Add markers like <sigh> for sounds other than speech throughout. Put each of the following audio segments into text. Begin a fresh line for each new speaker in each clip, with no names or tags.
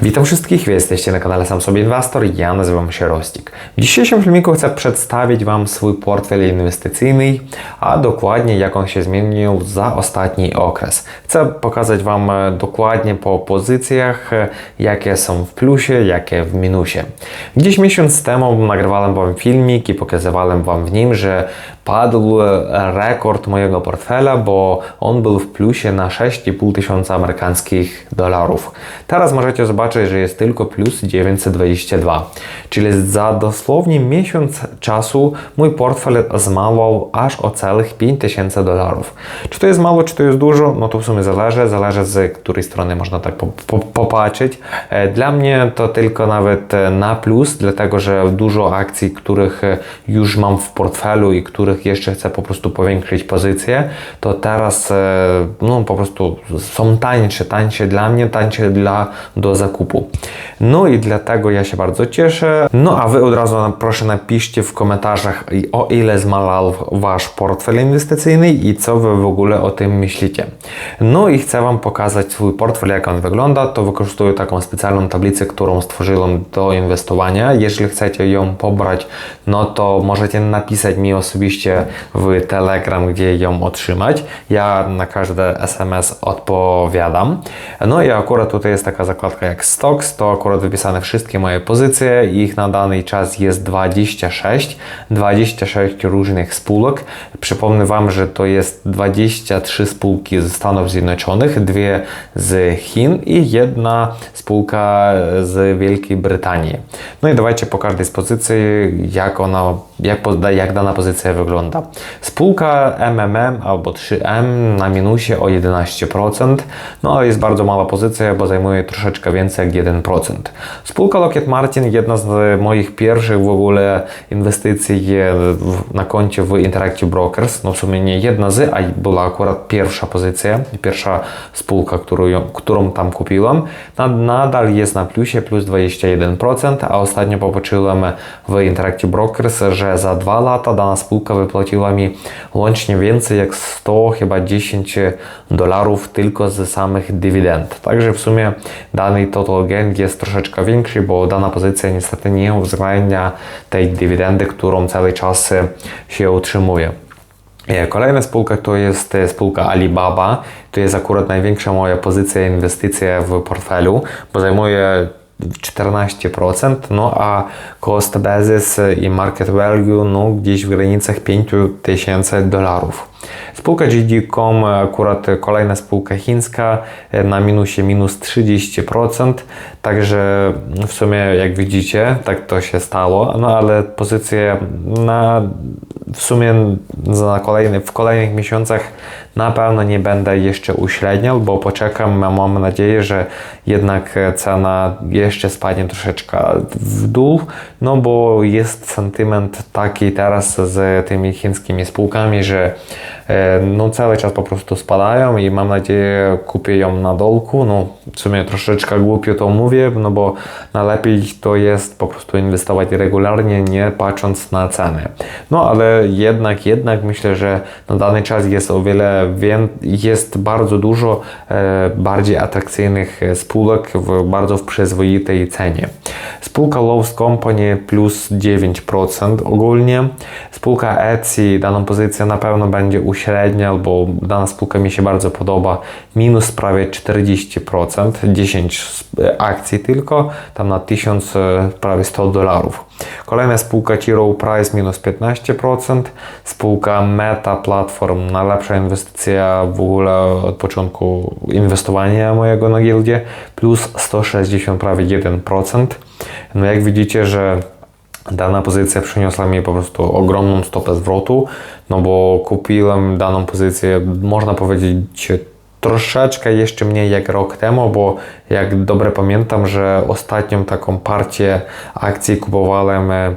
Witam wszystkich, wy jesteście na kanale Sam Sobie Inwestor, ja nazywam się Rostik. W dzisiejszym filmiku chcę przedstawić Wam swój portfel inwestycyjny, a dokładnie jak on się zmienił za ostatni okres. Chcę pokazać Wam e, dokładnie po pozycjach, e, jakie są w plusie, jakie w minusie. Gdzieś miesiąc temu nagrywałem Wam filmik i pokazywałem Wam w nim, że padł e, rekord mojego portfela, bo on był w plusie na 6,5 tysiąca amerykańskich dolarów. Teraz możecie zobaczyć, że jest tylko plus 922, czyli za dosłownie miesiąc czasu mój portfel zmałał aż o całych 5000 dolarów. Czy to jest mało, czy to jest dużo? No to w sumie zależy, zależy z której strony można tak po, po, popatrzeć. E, Dla mnie to tylko nawet e, na plus, dlatego że dużo akcji, których już mam w portfelu i których jeszcze chcę po prostu powiększyć pozycję, to teraz e, no po prostu są tańsze, tańsze dla mnie, tańsze dla do zakupu. No i dlatego ja się bardzo cieszę. No a wy od razu proszę napiszcie w komentarzach o ile zmalał wasz portfel inwestycyjny i co wy w ogóle o tym myślicie. No i chcę wam pokazać swój portfel, jak on wygląda. To wykorzystuję taką specjalną tablicę, którą stworzyłem do inwestowania. Jeżeli chcecie ją pobrać, no to możecie napisać mi osobiście w Telegram, gdzie ją otrzymać. Ja na każde SMS odpowiadam. No i akurat tutaj jest taka zakładka jak Stocks, to akurat wypisane wszystkie moje pozycje. Ich na dany czas jest 26. 26 różnych spółek. Przypomnę Wam, że to jest 23 spółki ze Stanów Zjednoczonych, dwie z Chin i jedna spółka z Wielkiej Brytanii. No i dawajcie po każdej z pozycji, jak ona, jak, jak dana pozycja wygląda. Spółka MMM albo 3M na minusie o 11%, no ale jest bardzo mała pozycja, bo zajmuje troszeczkę więcej jak 1%. Spółka Lockheed Martin, jedna z moich pierwszych w ogóle inwestycji na koncie w Interactive Brokers, no w sumie nie jedna z, a była akurat pierwsza pozycja, pierwsza spółka, którą, którą tam kupiłem, na- nadal jest na plusie, plus 21%, a ostatnio popatrzyłem w Interactive Brokers, że za dwa lata dana spółka wypłaciła mi łącznie więcej jak 100, chyba 10 dolarów tylko z samych dywidend. Także w sumie dany total gain jest troszeczkę większy, bo dana pozycja niestety nie uwzględnia tej dywidendy, którą cały czas się utrzymuje. E, Kolejna spółka to jest e, spółka Alibaba. To jest akurat największa moja pozycja, inwestycja w portfelu, bo zajmuje 14%, no a cost basis i market value no, gdzieś w granicach 5000 dolarów. Spółka GD.com, akurat kolejna spółka chińska, na minusie minus 30%, także w sumie jak widzicie, tak to się stało, no ale pozycje na, w sumie za kolejny, w kolejnych miesiącach na pewno nie będę jeszcze uśredniał, bo poczekam, mam nadzieję, że jednak cena jeszcze spadnie troszeczkę w dół, no bo jest sentyment taki teraz z tymi chińskimi spółkami, że e, no cały czas po prostu spadają i mam nadzieję kupię ją na dolku, no w sumie troszeczkę głupio to mówię, no bo najlepiej to jest po prostu inwestować regularnie, nie patrząc na ceny. No ale jednak, jednak myślę, że na dany czas jest o wiele, wię- jest bardzo dużo e, bardziej atrakcyjnych e, spółek w bardzo przyzwoitej cenie. Spółka Lowe's Company plus 9% ogólnie. Spółka Etsy, daną pozycję na pewno będzie uśredniał, bo dana spółka mi się bardzo podoba. Minus prawie 40%, 10 akcji tylko, tam na 1000 e, prawie 100 dolarów. Kolejna spółka T. Price minus 15%, spółka Meta Platform, najlepsza inwestycja w ogóle od początku inwestowania mojego na giełdzie, plus 160 prawie 1%. No jak widzicie, że dana pozycja przyniosła mi po prostu ogromną stopę zwrotu, no bo kupiłem daną pozycję, można powiedzieć, troszeczkę jeszcze mniej jak rok temu, bo jak dobrze pamiętam, że ostatnią taką partię akcji kupowałem e,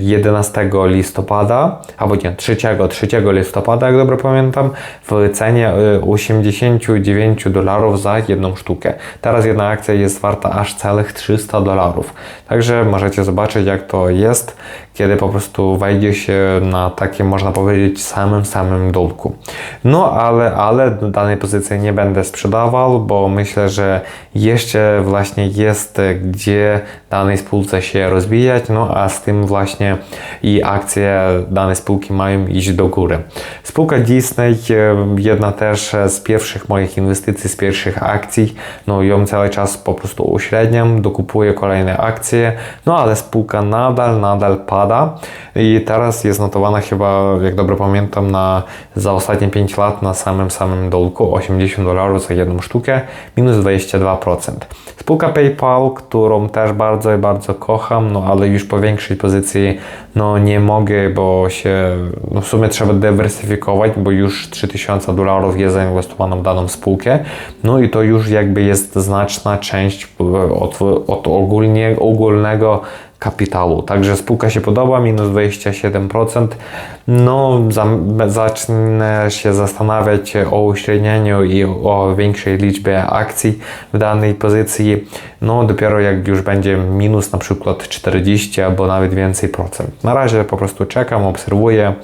11 listopada, albo nie, 3, 3 listopada, jak dobrze pamiętam, w cenie e, 89 dolarów za jedną sztukę. Teraz jedna akcja jest warta aż całych 300 dolarów. Także możecie zobaczyć, jak to jest, kiedy po prostu wejdzie się na takim, można powiedzieć, samym, samym dolku. No ale, ale danej pozycji nie będę sprzedawał, bo myślę, że jeszcze właśnie jest e, gdzie danej spółce się rozwijać, no a z tym właśnie i akcje danej spółki mają iść do góry. Spółka Disney, e, jedna też z pierwszych moich inwestycji, z pierwszych akcji, no ją cały czas po prostu uśredniam, dokupuję kolejne akcje, no ale spółka nadal, nadal pada i teraz jest notowana chyba, jak dobrze pamiętam, na, za ostatnie 5 lat na samym samym dolku 80 dolarów za jedną sztukę, minus 22%. Spółka PayPal, którą też bardzo i bardzo kocham, no ale już po większej pozycji no nie mogę, bo się, no w sumie trzeba dywersyfikować, bo już 3000 dolarów jest zainwestowaną w daną spółkę, no i to już jakby jest znaczna część od, od ogólnie, ogólnego kapitału. Także spółka się podoba, minus 27%. No, za, zacznę się zastanawiać o uśrednieniu i o większej liczbie akcji w danej pozycji. No, dopiero jak już będzie minus na przykład 40 albo nawet więcej procent. Na razie po prostu czekam, obserwuję.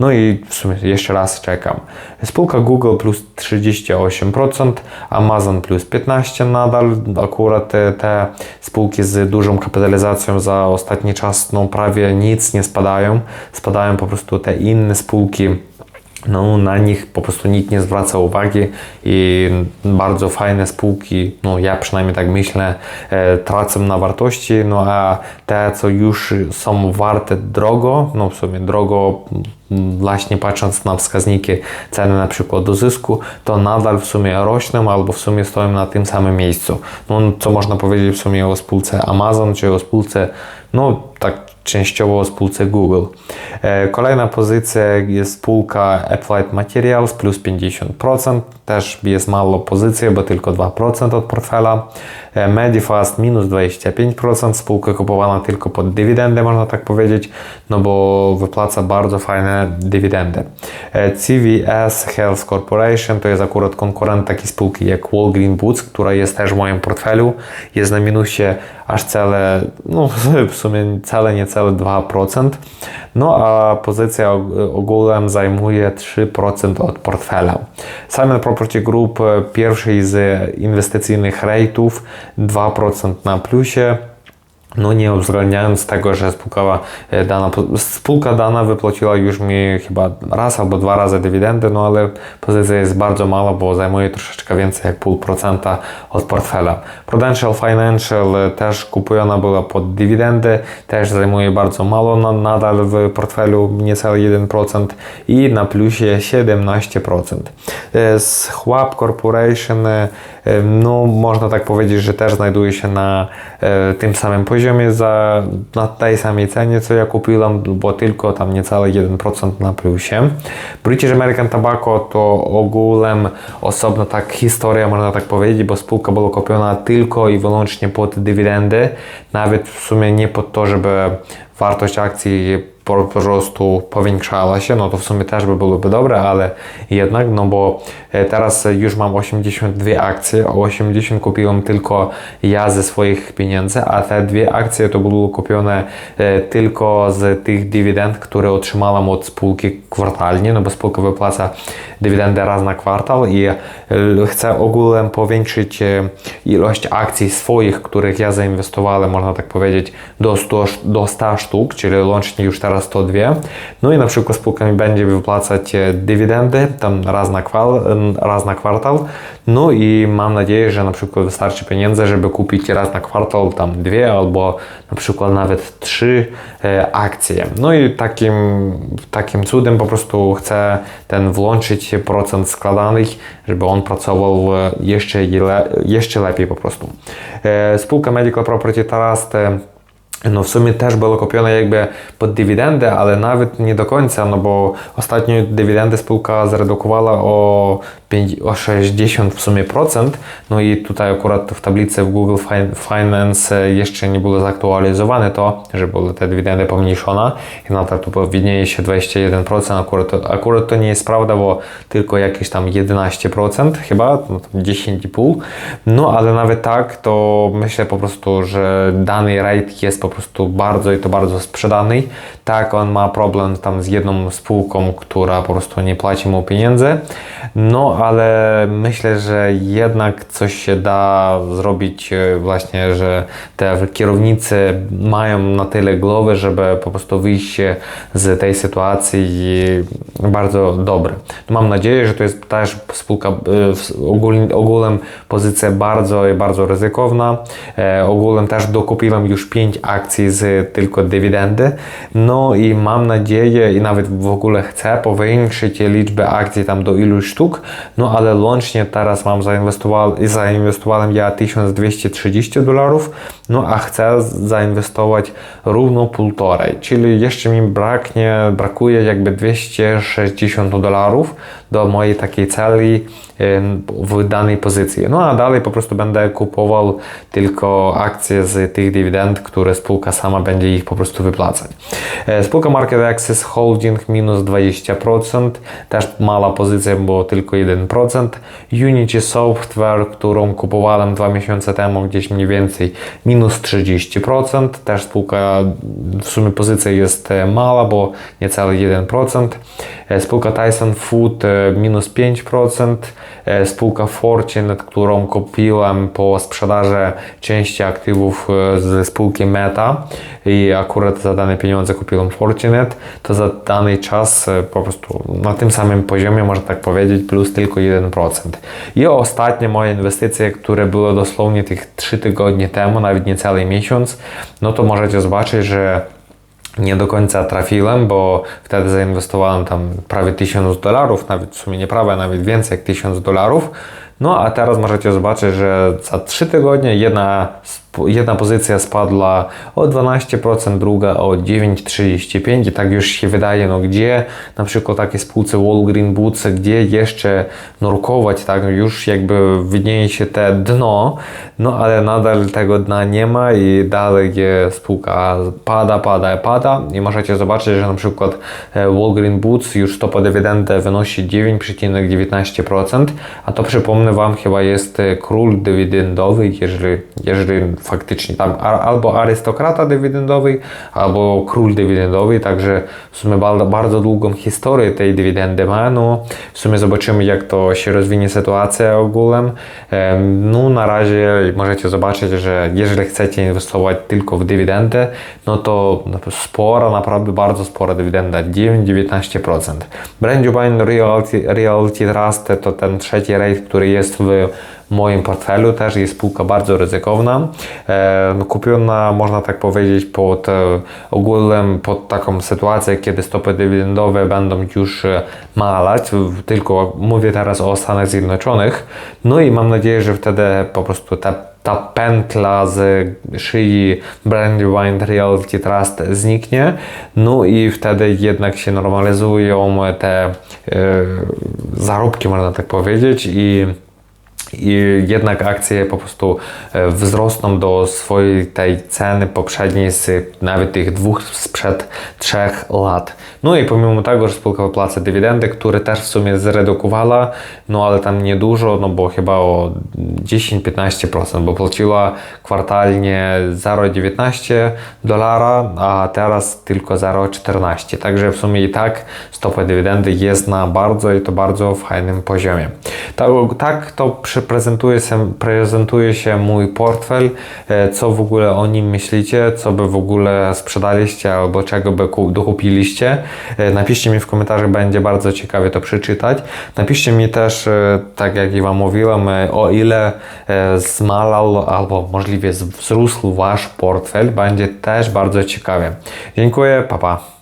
No i w sumie jeszcze raz czekam. Spółka Google plus 38%, Amazon plus 15% nadal. Akurat te, te spółki z dużą kapitalizacją za ostatni czas no prawie nic nie spadają. Spadają po prostu te inne spółki no, na nich po prostu nikt nie zwraca uwagi i bardzo fajne spółki, no ja przynajmniej tak myślę, e, tracą na wartości, no a te, co już są warte drogo, no w sumie drogo właśnie patrząc na wskaźniki ceny na przykład do zysku, to nadal w sumie rośną albo w sumie stoją na tym samym miejscu. No co można powiedzieć w sumie o spółce Amazon czy o spółce, no tak częściowo o spółce Google. E, kolejna pozycja jest spółka Applied Materials plus 50%. Też jest mało pozycji, bo tylko 2% od portfela. E, Medifast minus 25%. Spółka kupowana tylko pod dywidendę, można tak powiedzieć, no bo wypłaca bardzo fajne dywidendy. E, CVS Health Corporation to jest akurat konkurent takiej spółki jak Walgreen Boots, która jest też w moim portfelu. Jest na minusie aż całe, no <laughs> w sumie całe niecałe 2%. No a pozycja ogółem zajmuje 3% od portfela. Simon Property Group pierwszy z inwestycyjnych rate'ów 2% na plusie no nie uwzględniając tego, że spółka dana, spółka dana wypłaciła już mi chyba raz albo dwa razy dywidendy, no ale pozycja jest bardzo mała, bo zajmuje troszeczkę więcej jak pół procenta od portfela. Prudential Financial też kupiona była pod dywidendy, też zajmuje bardzo mało no, nadal w portfelu, niecały 1% i na plusie 17%. Schwab Corporation, no można tak powiedzieć, że też znajduje się na tym samym poziomie, poziomie za, na tej samej cenie, co ja kupiłem, bo tylko tam niecałe 1% na plusie. British American Tobacco to ogółem osobna tak historia, można tak powiedzieć, bo spółka była kupiona tylko i wyłącznie pod dywidendy, nawet w sumie nie pod to, żeby wartość akcji po prostu powiększała się, no to w sumie też by byłoby dobre, ale jednak, no bo e, teraz już mam 82 akcje, 80 kupiłem tylko ja ze swoich pieniędzy, a te dwie akcje to były kupione e, tylko z tych dywidend, które otrzymałem od spółki kwartalnie, no bo spółka wypłaca dywidendę raz na kwartał i e, chcę ogólnie powiększyć ilość akcji swoich, których ja zainwestowałem, można tak powiedzieć, do 100, do 100 sztuk, czyli łącznie już teraz 102. No i na przykład spółka będzie wypłacać dywidendy tam raz na, kwal, raz na kwartał. No i mam nadzieję, że na przykład wystarczy pieniędzy, żeby kupić raz na kwartał tam dwie albo na przykład nawet trzy e, akcje. No i takim, takim cudem po prostu chcę ten włączyć procent składanych, żeby on pracował jeszcze, jeszcze lepiej po prostu. E, spółka Medical Property Trust no w sumie też było kupione jakby pod dywidendę, ale nawet nie do końca, no bo ostatnio dywidendę spółka zredukowała o, 5, o 60 w sumie procent, no i tutaj akurat w tablicy w Google Finance jeszcze nie było zaktualizowane to, że były te dywidendy pomniejszone. I nadal tu widnieje się 21%, akurat to, akurat to nie jest prawda, bo tylko jakieś tam 11% chyba, no 10,5%, no ale nawet tak, to myślę po prostu, że dany rate jest po prostu bardzo i to bardzo sprzedany. Tak, on ma problem tam z jedną spółką, która po prostu nie płaci mu pieniędzy. No, ale myślę, że jednak coś się da zrobić e, właśnie, że te kierownicy mają na tyle głowy, żeby po prostu wyjść z tej sytuacji bardzo dobre. Mam nadzieję, że to jest też spółka e, ogólnie, ogółem pozycja bardzo i bardzo ryzykowna. E, ogółem też dokupiłem już 5 akcji z tylko dywidendy. No i mam nadzieję i nawet w ogóle chcę powiększyć liczbę akcji tam do iluś sztuk, no ale łącznie teraz mam zainwestowałem, zainwestowałem ja 1230 dolarów, no a chcę zainwestować równo półtorej, czyli jeszcze mi braknie, brakuje jakby 260 dolarów do mojej takiej celi w danej pozycji. No a dalej po prostu będę kupował tylko akcje z tych dywidend, które spółka sama będzie ich po prostu wypłacać. E, spółka Market Access Holding minus 20%, też mała pozycja, bo tylko 1%. Unity Software, którą kupowałem dwa miesiące temu, gdzieś mniej więcej minus 30%. Też spółka, w sumie pozycja jest e, mała, bo niecałe 1%. E, spółka Tyson Food minus 5%. Spółka Fortune, którą kupiłem po sprzedaży części aktywów ze spółki Meta i akurat za dane pieniądze kupiłem Fortinet, to za dany czas po prostu na tym samym poziomie, można tak powiedzieć, plus tylko 1%. I ostatnie moje inwestycje, które były dosłownie tych 3 tygodnie temu, nawet niecały miesiąc, no to możecie zobaczyć, że nie do końca trafiłem, bo wtedy zainwestowałem tam prawie 1000 dolarów, nawet w sumie nie prawie, nawet więcej jak 1000 dolarów. No a teraz możecie zobaczyć, że za 3 tygodnie jedna jedna pozycja spadła o 12%, druga o 9,35% i tak już się wydaje, no gdzie? Na przykład takie spółce Walgreen Boots, gdzie jeszcze nurkować, tak, już jakby widnieje się te dno, no ale nadal tego dna nie ma i dalej spółka pada, pada, pada. I możecie zobaczyć, że na przykład e, Walgreen Boots już stopa dywidendy wynosi 9,19%, a to przypomnę Wam chyba jest e, król dywidendowy, jeżeli, jeżeli faktycznie tam albo arystokrata dywidendowy, albo król dywidendowy, także w sumie bardzo, długą historię tej dywidendy ma. No, w sumie zobaczymy, jak to się rozwinie sytuacja ogółem. No, na razie możecie zobaczyć, że jeżeli chcecie inwestować tylko w dywidendę, no to spora, naprawdę bardzo spora dywidenda, 9-19%. Brand Realty, Realty Trust to ten trzeci rate, który jest w moim portfelu też jest spółka bardzo ryzykowna. Kupiona, można tak powiedzieć, pod e, ogólem, pod taką sytuację, kiedy stopy dywidendowe będą już e, malać, tylko mówię teraz o Stanach Zjednoczonych. No i mam nadzieję, że wtedy po prostu ta ta pętla z szyi Brandywine Realty Trust zniknie, no i wtedy jednak się normalizują te y, zarobki, można tak powiedzieć, i i jednak akcje po prostu e, wzrosną do swojej tej ceny poprzedniej z nawet tych dwóch sprzed trzech lat. No i pomimo tego, że spółka wypłaca dywidendy, które też w sumie zredukowała, no ale tam niedużo, no bo chyba o 10-15%, bo płaciła kwartalnie 0,19 dolara, a teraz tylko 0,14. Także w sumie i tak stopa dywidendy jest na bardzo i to bardzo fajnym poziomie. Tak, tak to przy prezentuje się, prezentuje się mój portfel, e, co w ogóle o nim myślicie, co by w ogóle sprzedaliście albo czego by dokupiliście. E, napiszcie mi w komentarzach, będzie bardzo ciekawie to przeczytać. Napiszcie mi też, e, tak jak i Wam mówiłem, o ile zmalał albo możliwie wzrósł Wasz portfel, będzie też bardzo ciekawie. Dziękuję, papa. Pa.